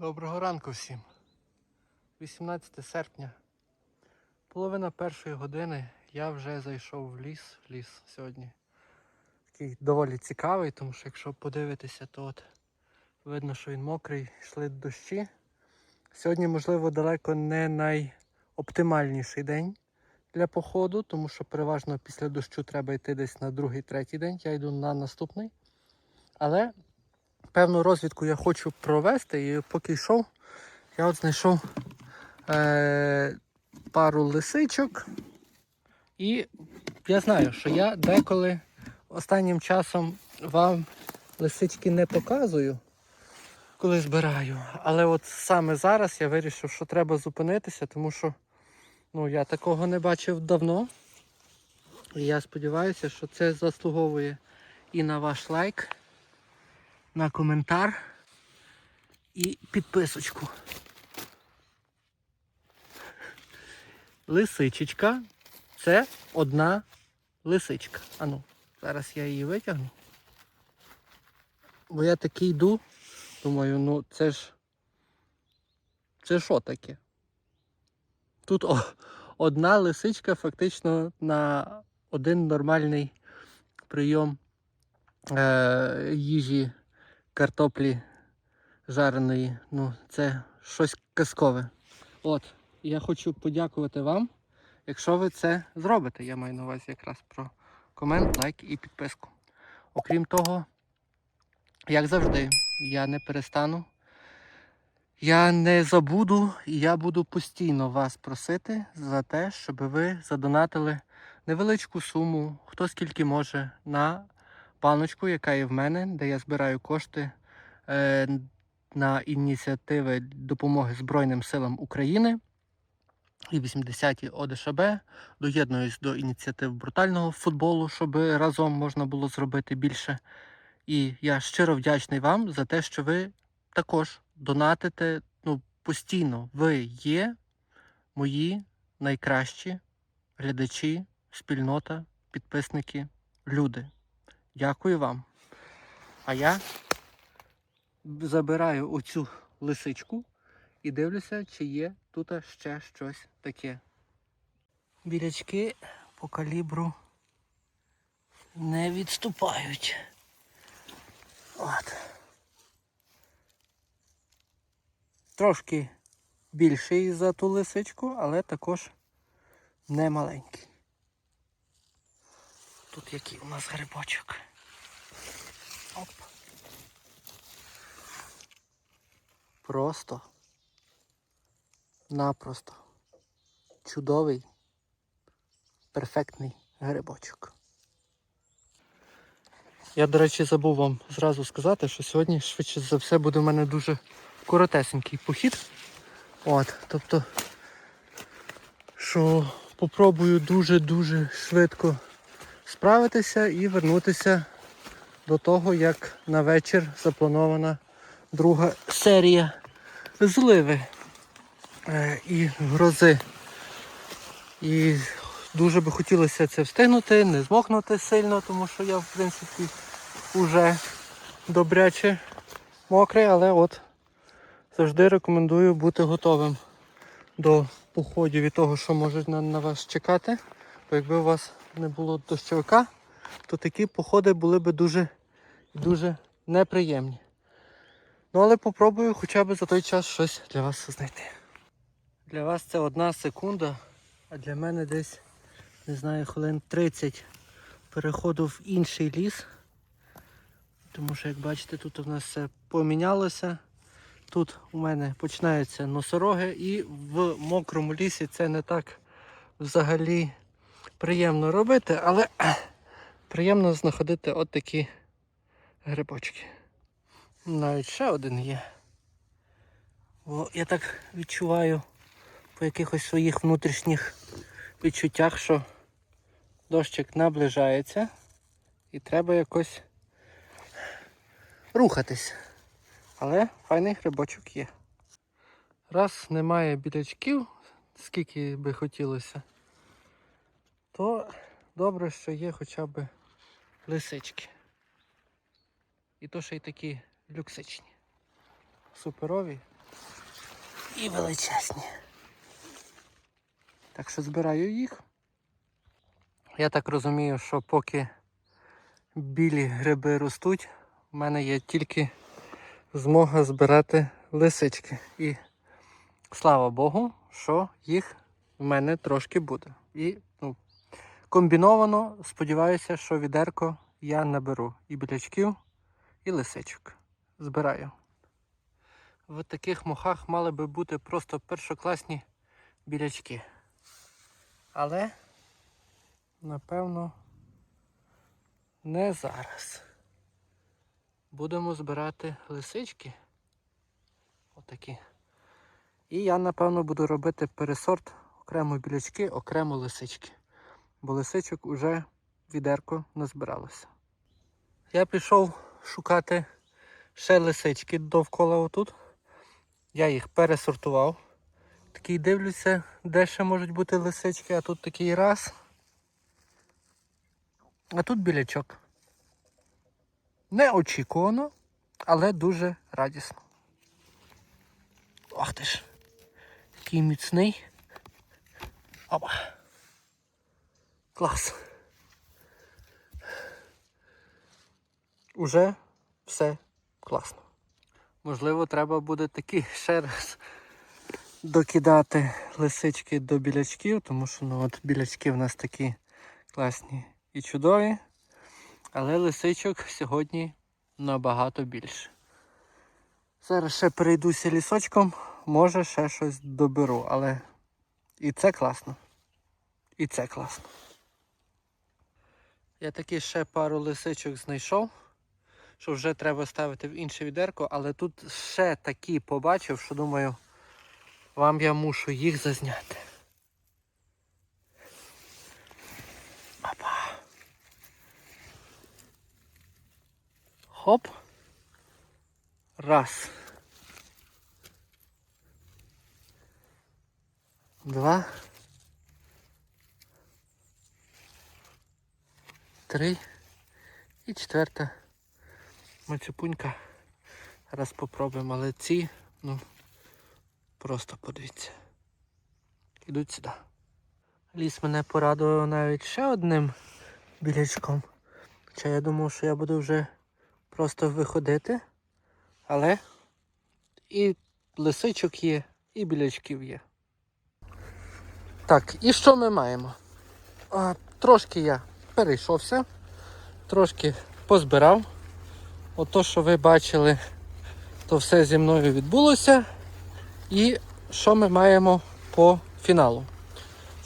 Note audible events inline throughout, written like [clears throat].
Доброго ранку всім. 18 серпня. Половина першої години я вже зайшов в ліс. Ліс сьогодні. Такий доволі цікавий, тому що якщо подивитися, то от видно, що він мокрий, йшли дощі. Сьогодні, можливо, далеко не найоптимальніший день для походу, тому що переважно після дощу треба йти десь на другий-третій день. Я йду на наступний. Але певну розвідку я хочу провести, і поки йшов, я от знайшов е- пару лисичок. І я знаю, що я деколи останнім часом вам лисички не показую, коли збираю. Але от саме зараз я вирішив, що треба зупинитися, тому що ну, я такого не бачив давно. І я сподіваюся, що це заслуговує і на ваш лайк на коментар і підписочку. Лисичечка. Це одна лисичка. Ану, зараз я її витягну. Бо я такий йду, думаю, ну це ж. Це що таке? Тут о, одна лисичка фактично на один нормальний прийом е, їжі картоплі жареної. Ну, це щось казкове. От, я хочу подякувати вам, якщо ви це зробите. Я маю на увазі якраз про комент, лайк і підписку. Окрім того, як завжди, я не перестану. Я не забуду і я буду постійно вас просити за те, щоб ви задонатили невеличку суму, хто скільки може, на баночку, яка є в мене, де я збираю кошти е, на ініціативи допомоги Збройним силам України. І 80-ті ОДШБ доєднуюсь до ініціатив брутального футболу, щоб разом можна було зробити більше. І я щиро вдячний вам за те, що ви також донатите ну, постійно. Ви є мої найкращі глядачі, спільнота, підписники, люди. Дякую вам. А я забираю оцю лисичку і дивлюся, чи є тут ще щось таке. Білячки по калібру не відступають. От. Трошки більший за ту лисичку, але також не маленький. Тут який у нас грибочок. Оп. Просто. Напросто. Чудовий, перфектний грибочок. Я, до речі, забув вам зразу сказати, що сьогодні швидше за все буде в мене дуже коротесенький похід. От, тобто, що попробую дуже-дуже швидко справитися і вернутися до того, як на вечір запланована друга серія зливи е, і грози. І дуже би хотілося це встигнути, не змокнути сильно, тому що я, в принципі, вже добряче мокрий, але от завжди рекомендую бути готовим до походів і того, що може на, на вас чекати. Бо якби у вас не було дощовика, то такі походи були б дуже, дуже неприємні. Ну але попробую хоча б за той час щось для вас знайти. Для вас це одна секунда, а для мене десь, не знаю, хвилин 30 переходу в інший ліс. Тому що, як бачите, тут у нас все помінялося. Тут у мене починаються носороги і в мокрому лісі це не так взагалі приємно робити, але [clears throat] приємно знаходити от такі грибочки. Навіть ще один є. Бо я так відчуваю по якихось своїх внутрішніх відчуттях, що дощик наближається і треба якось рухатись. Але файний грибочок є. Раз немає білячків, скільки би хотілося, то добре, що є хоча б лисички. І то ще й такі люксичні. Суперові. і величезні. Так що збираю їх. Я так розумію, що поки білі гриби ростуть, в мене є тільки змога збирати лисички. І слава Богу, що їх в мене трошки буде. І комбіновано сподіваюся, що відерко я наберу і білячків, і лисичок. Збираю. В таких мохах мали би бути просто першокласні білячки. Але, напевно, не зараз. Будемо збирати лисички. Отакі. І я, напевно, буду робити пересорт окремо білячки, окремо лисички. Бо лисичок уже відерко назбиралося. Я пішов шукати ще лисички довкола отут. Я їх пересортував. Такий дивлюся, де ще можуть бути лисички, а тут такий раз. А тут білячок. Неочікувано, але дуже радісно. Ох ти ж. Такий міцний. Опа. Клас. Уже все класно. Можливо, треба буде такі ще раз докидати лисички до білячків, тому що ну, от білячки в нас такі класні і чудові. Але лисичок сьогодні набагато більше. Зараз ще перейдуся лісочком, може ще щось доберу, але і це класно. І це класно. Я таки ще пару лисичок знайшов, що вже треба ставити в інше відерко, але тут ще такі побачив, що думаю, вам я мушу їх зазняти. Опа. Хоп. Раз. Два. Три. І четверта мацюпунька. Зараз попробуємо, але ці, ну, просто подивіться. Ідуть сюди. Ліс мене порадував навіть ще одним білячком. Хоча я думав, що я буду вже просто виходити. Але і лисичок є, і білячків є. Так, і що ми маємо? А, трошки я перейшовся, трошки позбирав. Ото, що ви бачили, то все зі мною відбулося. І що ми маємо по фіналу?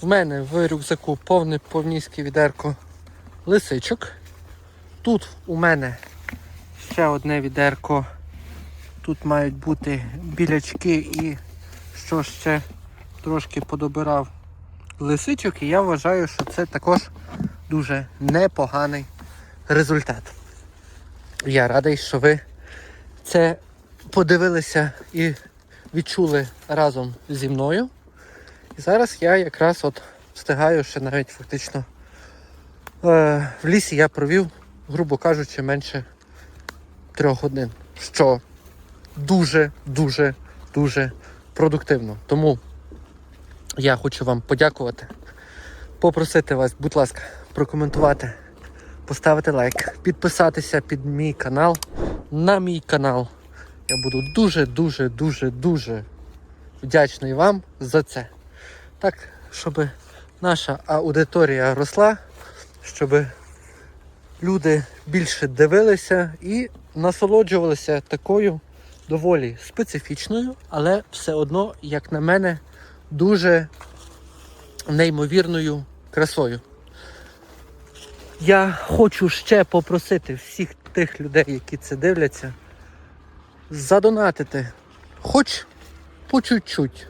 В мене в рюкзаку повне повністю відерко лисичок. Тут у мене ще одне відерко. Тут мають бути білячки і що ще трошки подобирав лисичок. І я вважаю, що це також дуже непоганий результат. Я радий, що ви це подивилися і відчули разом зі мною. І зараз я якраз от встигаю ще навіть фактично е, в лісі я провів, грубо кажучи, менше трьох годин. Що дуже-дуже дуже продуктивно. Тому я хочу вам подякувати, попросити вас, будь ласка, прокоментувати, поставити лайк, підписатися під мій канал, на мій канал. Я буду дуже-дуже дуже дуже вдячний вам за це. Так, щоб наша аудиторія росла, щоб люди більше дивилися і насолоджувалися такою доволі специфічною, але все одно, як на мене, дуже неймовірною красою. Я хочу ще попросити всіх тих людей, які це дивляться, задонатити хоч по чуть-чуть,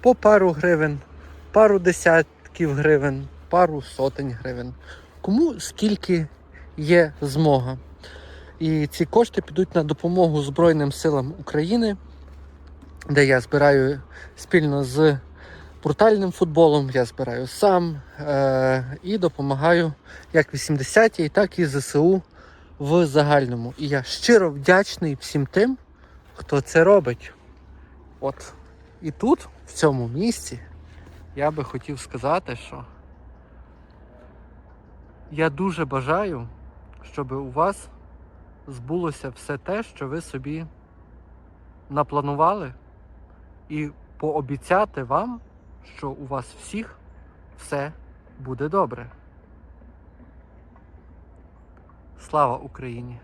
по пару гривень, пару десятків гривень, пару сотень гривень. Кому скільки є змога. І ці кошти підуть на допомогу Збройним силам України, де я збираю спільно з брутальним футболом, я збираю сам е- і допомагаю як 80-й, так і ЗСУ в загальному. І я щиро вдячний всім тим, хто це робить. От. І тут, в цьому місці, я би хотів сказати, що я дуже бажаю, щоб у вас збулося все те, що ви собі напланували, і пообіцяти вам, що у вас всіх все буде добре. Слава Україні!